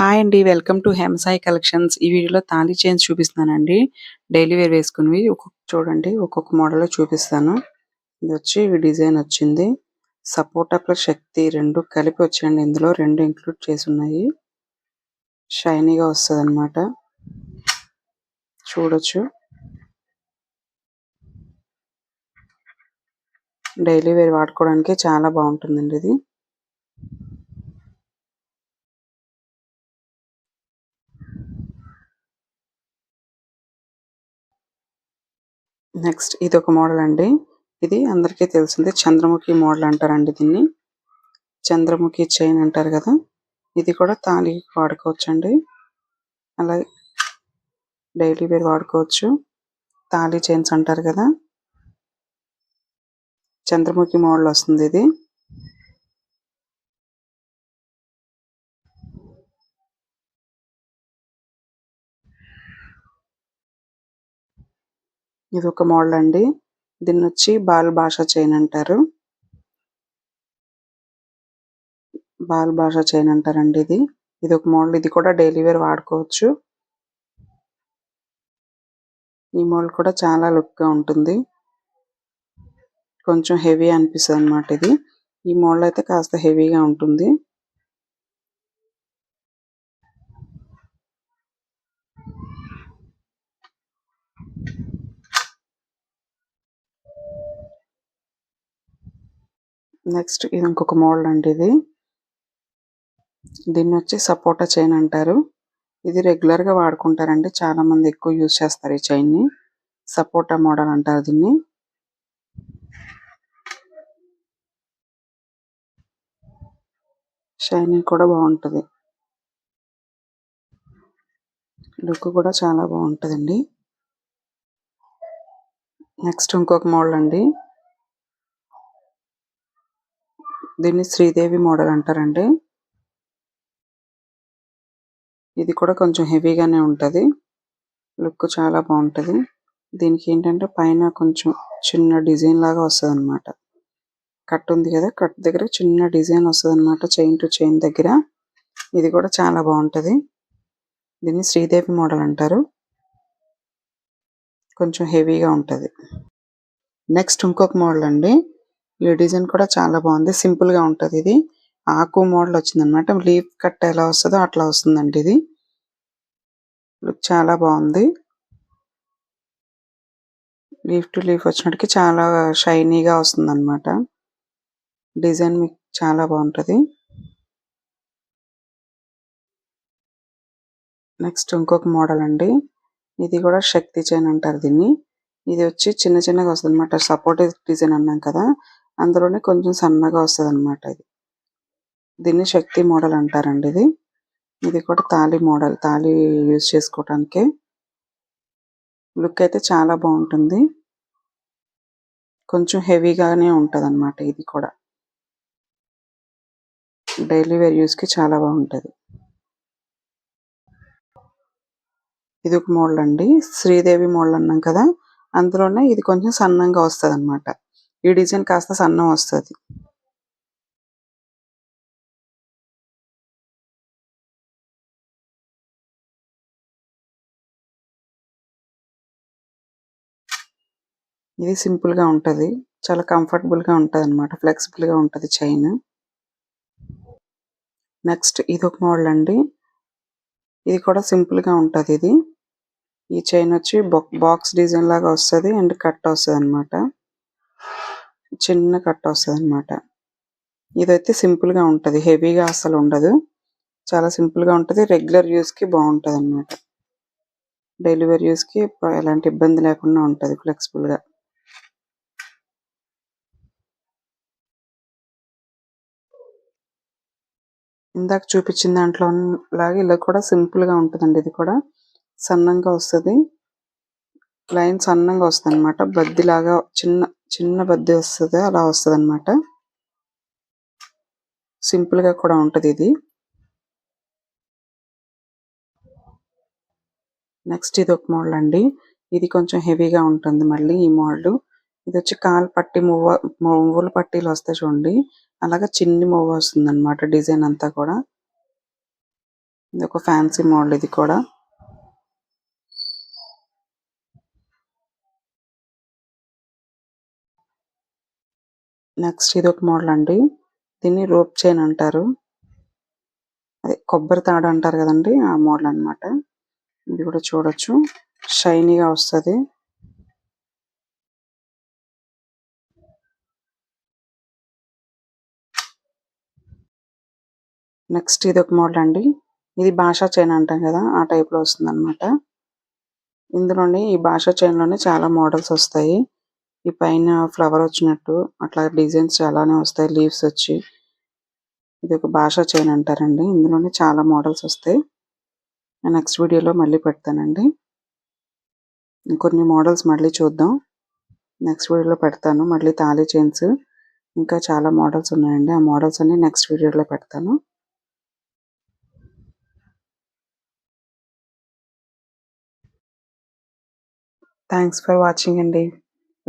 Hi అండి. Welcome to Hemsai collections. ఈ వీడియోలో తాళి చైన్స్ చూపిస్తానండి డైలీ వేర్ వేసుకునేవి. ఒక్కొక్క చూడండి ఒక్కొక్క మోడల్‌లో చూపిస్తాను. ఇది వచ్చి డిజైన్ వచ్చింది. సపోటా ప్లస్ శక్తి రెండు కలిపి వచ్చాయండి ఇందులో. రెండు ఇంక్లూడ్ చేసి ఉన్నాయి షైనీగా వస్తదనమాట. చూడొచ్చు. డైలీ వేర్ వాడుకోవడానికి చాలా బాగుంటుందండి ఇది. నెక్స్ట్ ఇది ఒక మోడల్ అండి. ఇది అందరికీ తెలిసిందే చంద్రముఖి మోడల్ అంటారండి దీన్ని. చంద్రముఖి చైన్ అంటారు కదా! ఇది కూడా తాళికి వాడుకోవచ్చండి. అలాగే డైలీ వేర్ వాడుకోవచ్చు. తాళి చైన్స్ అంటారు కదా! చంద్రముఖి మోడల్ వస్తుంది ఇది. ఇది ఒక మోడల్ అండి. దీన్ని వచ్చి బాల్ భాష చైన్ అంటారు. బాల్ భాష చైన్ అంటారండి ఇది. ఇది ఒక మోడల్. ఇది కూడా డైలీ వేర్ వాడుకోవచ్చు. ఈ మోడల్ కూడా చాలా లుక్‌గా ఉంటుంది. కొంచెం హెవీ అనిపిస్తుంది అనమాట ఇది. ఈ మోడల్ అయితే కాస్త హెవీగా ఉంటుంది. నెక్స్ట్ ఇది ఇంకొక మోడల్ అండి ఇది. దీన్ని వచ్చి సపోటా చైన్ అంటారు. ఇది రెగ్యులర్‌గా వాడుకుంటారండి. చాలా మంది ఎక్కువ యూజ్ చేస్తారు ఈ చైన్‌ని. సపోటా మోడల్ అంటారు దీన్ని. షైనింగ్ కూడా బాగుంటుంది లుక్ కూడా చాలా బాగుంటుందండి నెక్స్ట్ ఇంకొక మోడల్ అండి. దీన్ని శ్రీదేవి మోడల్ అంటారండి. ఇది కూడా కొంచెం హెవీగానే ఉంటది. లుక్ చాలా బాగుంటుంది దీనికి ఏంటంటే పైన కొంచెం చిన్న డిజైన్ లాగా వస్తదనమాట. కట్ ఉంది కదా! కట్ దగ్గర చిన్న డిజైన్ వస్తదనమాట చైన్ టు చైన్ దగ్గర. ఇది కూడా చాలా బాగుంటుంది దీన్ని శ్రీదేవి మోడల్ అంటారు. కొంచెం హెవీగా ఉంటది. నెక్స్ట్ ఇంకొక మోడల్ అండి. ఈ డిజైన్ కూడా చాలా బాగుంది సింపుల్గా ఉంటది ఇది. ఆకు మోడల్ వచ్చిందనమాట. లీఫ్ కట్ ఎలా వస్తదో అట్లా వస్తుందండి ఇది. లుక్ చాలా బాగుంది లీఫ్ టు లీఫ్ వచ్చినట్టుకి చాలా షైనీగా వస్తుందనమాట. డిజైన్ మీకు చాలా బాగుంటుంది నెక్స్ట్ ఇంకొక మోడల్ అండి. ఇది కూడా శక్తి చైన్ అంటారు దీన్ని. ఇది వచ్చి చిన్న చిన్నగా వస్తుంది అనమాట సపోర్టివ్ డిజైన్ అన్నాం కదా! అందులోనే కొంచెం సన్నగా వస్తదనమాట ఇది. దీన్ని శక్తి మోడల్ అంటారండి ఇది. ఇది కూడా తాళి మోడల్. తాళి యూజ్ చేసుకోవటానికే. లుక్ అయితే చాలా బాగుంటుంది కొంచెం హెవీగానే ఉంటదనమాట ఇది కూడా. డైలీ వేర్ యూస్కి చాలా బాగుంటది ఇది ఒక మోడల్ అండి. శ్రీదేవి మోడల్ అన్నాం కదా! అందులోనే ఇది కొంచెం సన్నంగా వస్తుంది అనమాట ఈ డిజైన్ కాస్త సన్నం వస్తది. ఇది సింపుల్‌గా ఉంటది. చాలా కంఫర్టబుల్‌గా ఉంటదనమాట. ఫ్లెక్సిబుల్‌గా ఉంటది చైన్. నెక్స్ట్ ఇది ఒక మోడల్ అండి. ఇది కూడా సింపుల్‌గా ఉంటది ఇది. ఈ చైన్ వచ్చి బాక్స్ డిజైన్ లాగా వస్తది. అండ్ కట్ వస్తదనమాట. చిన్న కట్ వస్తదనమాట. ఇదైతే సింపుల్‌గా ఉంటది. హెవీగా అసలు ఉండదు. చాలా సింపుల్‌గా ఉంటది. రెగ్యులర్ యూజ్‌కి బావుంటదనమాట. డైలీ వేర్ యూస్కి ఎలాంటి ఇబ్బంది లేకుండా ఉంటుంది ఫ్లెక్సిబుల్‌గా. ఇందాక చూపించిన దాంట్లో లాగా ఇలా కూడా సింపుల్‌గా ఉంటదండి ఇది కూడా. సన్నంగా వస్తది. లైన్ సన్నంగా వస్తదనమాట. బద్దిలాగా చిన్న చిన్న బద్దీ వస్తది. అలా వస్తదనమాట. సింపుల్‌గా కూడా ఉంటదిది. నెక్స్ట్ ఇది ఒక మోడల్ అండి. ఇది కొంచెం హెవీగా ఉంటుంది మళ్ళీ ఈ మోడల్ ఇది వచ్చి కాలు పట్టి మువ్వ మువ్వుల పట్టీలు వస్తాయి చూడండి. అలాగే చిన్ని మువ్వ వస్తుందనమాట డిజైన్ అంతా కూడా. ఇది ఒక ఫ్యాన్సీ మోడల్ ఇది కూడా నెక్స్ట్ ఇది ఒక మోడల్ అండి. దీన్ని రోప్ చైన్ అంటారు. అదే కొబ్బరి తాడు అంటారు కదండి ఆ మోడల్ అన్నమాట. ఇది కూడా చూడొచ్చు. షైనీగా వస్తది. నెక్స్ట్ ఇది ఒక మోడల్ అండి. ఇది భాషా చైన్ అంటాం కదా ఆ టైప్లో వస్తుంది అనమాట ఇందులోనే ఈ భాషా చైన్లోనే చాలా మోడల్స్ వస్తాయి. ఈ పైన ఫ్లవర్ వచ్చినట్టు. అట్లా డిజైన్స్ చాలానే వస్తాయి. లీవ్స్ వచ్చి. ఇది ఒక భాషా చైన్ అంటారండి. ఇందులోనే చాలా మోడల్స్ వస్తాయి. నేను నెక్స్ట్ వీడియోలో మళ్ళీ పెడతానండి. కొన్ని మోడల్స్ మళ్ళీ చూద్దాం. నెక్స్ట్ వీడియోలో పెడతాను. మళ్ళీ తాళీ చైన్స్. ఇంకా చాలా మోడల్స్ ఉన్నాయండి. ఆ మోడల్స్ అన్ని నెక్స్ట్ వీడియోలో పెడతాను. థ్యాంక్స్ ఫర్ వాచింగ్ అండి.